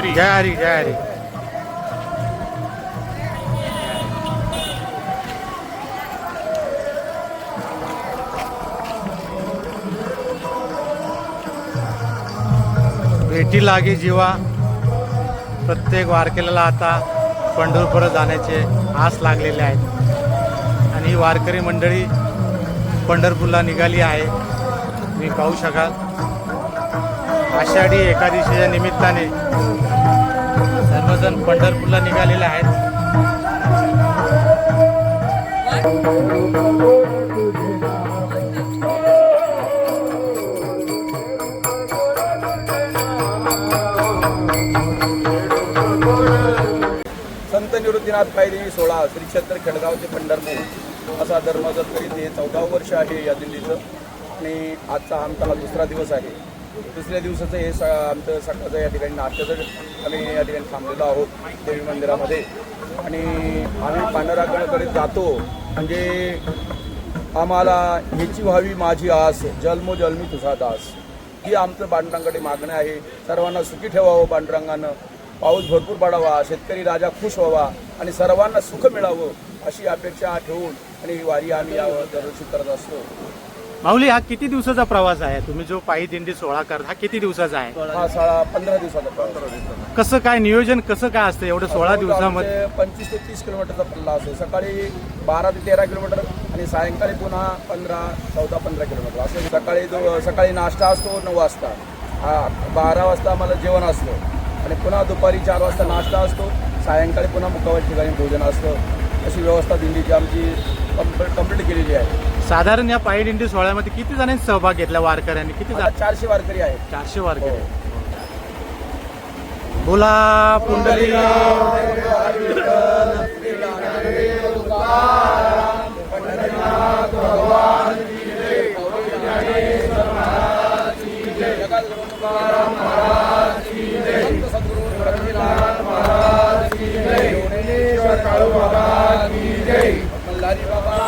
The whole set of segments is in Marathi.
हरी जय हरी जय हरी भेटी लागे जीवा. प्रत्येक वारकऱ्याला आता पंढरपूर जाण्याचे आस लागलेले आहेत. आणि ही वारकरी मंडळी पंढरपूरला निघाली आहे. तुम्ही पाहू शकाल. आषाढी एकादशीच्या निमित्ताने सर्वजण पंढरपूरला निघालेले आहेत. संत निवृत्तीनाथ पायरी सोळा श्री क्षेत्र खेडगाव ते पंढरपूर. असा धर्मदत्तरी ते चौदावं वर्ष आहे या दिल्लीचं आणि आजचा आमचा हा दुसरा दिवस आहे. दुसऱ्या दिवसाचं हे स आमचं सकाळचं या ठिकाणी नाट्याचं आम्ही या ठिकाणी थांबलेलो आहोत देवी मंदिरामध्ये. आणि आम्ही पांढरागडकडे जातो म्हणजे आम्हाला ह्याची व्हावी माझी आस जन्मोजन्मी तुझा दास. ही आमचं पांडुरंगाकडे मागणं आहे. सर्वांना सुखी ठेवावं पांडुरंगानं. पाऊस भरपूर पडावा शेतकरी राजा खुश व्हावा आणि सर्वांना सुख मिळावं अशी अपेक्षा ठेवून आणि ही वारी आम्ही यावर दरवर्षी करत असतो. माऊली हा किती दिवसाचा प्रवास आहे? तुम्ही जो पायी दिंडी सोहळा करता हा किती दिवसाचा आहे? हा साळा पंधरा दिवसाचा पंधरा कसं काय नियोजन कसं काय असतं? एवढं सोळा दिवसामध्ये? पंचवीस ते तीस किलोमीटरचा पल्ला असतो. सकाळी बारा ते तेरा किलोमीटर आणि सायंकाळी पुन्हा पंधरा चौदा पंधरा किलोमीटर असं सकाळी सकाळी नाश्ता असतो नऊ वाजता. हा, बारा वाजता आम्हाला जेवण असतं. आणि पुन्हा दुपारी चार वाजता नाश्ता असतो. सायंकाळी पुन्हा मुक्कावाच्या ठिकाणी भोजन असतं. अशी व्यवस्था दिंडीची आमची कंप्लीट केलेली आहे. साधारण या पायी दिंडी सोहळ्यामध्ये किती जणांनी सहभाग घेतला वारकऱ्यांनी? किती आता चारशे वारकरी आहेत. चारशे हो. वारकरी बोला पुंडली. मल्हारी बाबा की जय. की दामोदर बाबा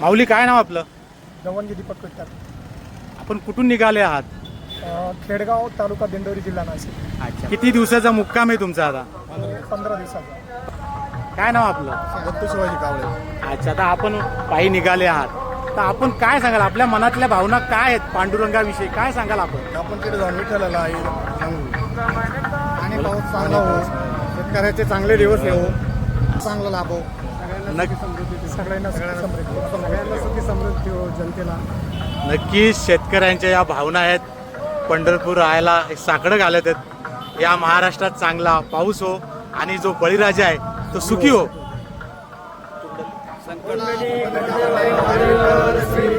माऊली काय नाव आपलं? दवंगी दीपक कट्टर. आपण कुठून निघाले आहात? अ, खेडगाव तालुका दिंडोरी जिल्हा नाशिक. अच्छा. किती दिवसाचा मुक्काम आहे तुमचा आता? पंधरा दिवसाचा. काय नाव आपलं? दत्तू शिवाजी कावळे. अच्छा आता आपण पायी निघाले आहात. तर आपण काय सांगाल? आपल्या मनातल्या भावना काय आहेत पांडुरंगाविषयी? काय सांगाल आपण? आपण तिथे जाऊन विठ्ठलाला आहे आणि पाऊस चांगला हो. शेतकऱ्याचे चांगले दिवस येऊ चांगला लाभ. हो नक्की सगळ्यांना समृद्धी. सगळ्यांना सुखी समृद्धी हो जनतेला. नक्कीच शेतकऱ्यांच्या या भावना आहेत. पंढरपूर राहायला एक साकडं घालत आहेत. या महाराष्ट्रात चांगला पाऊस हो आणि जो बळीराजा आहे तो सुखी हो. जय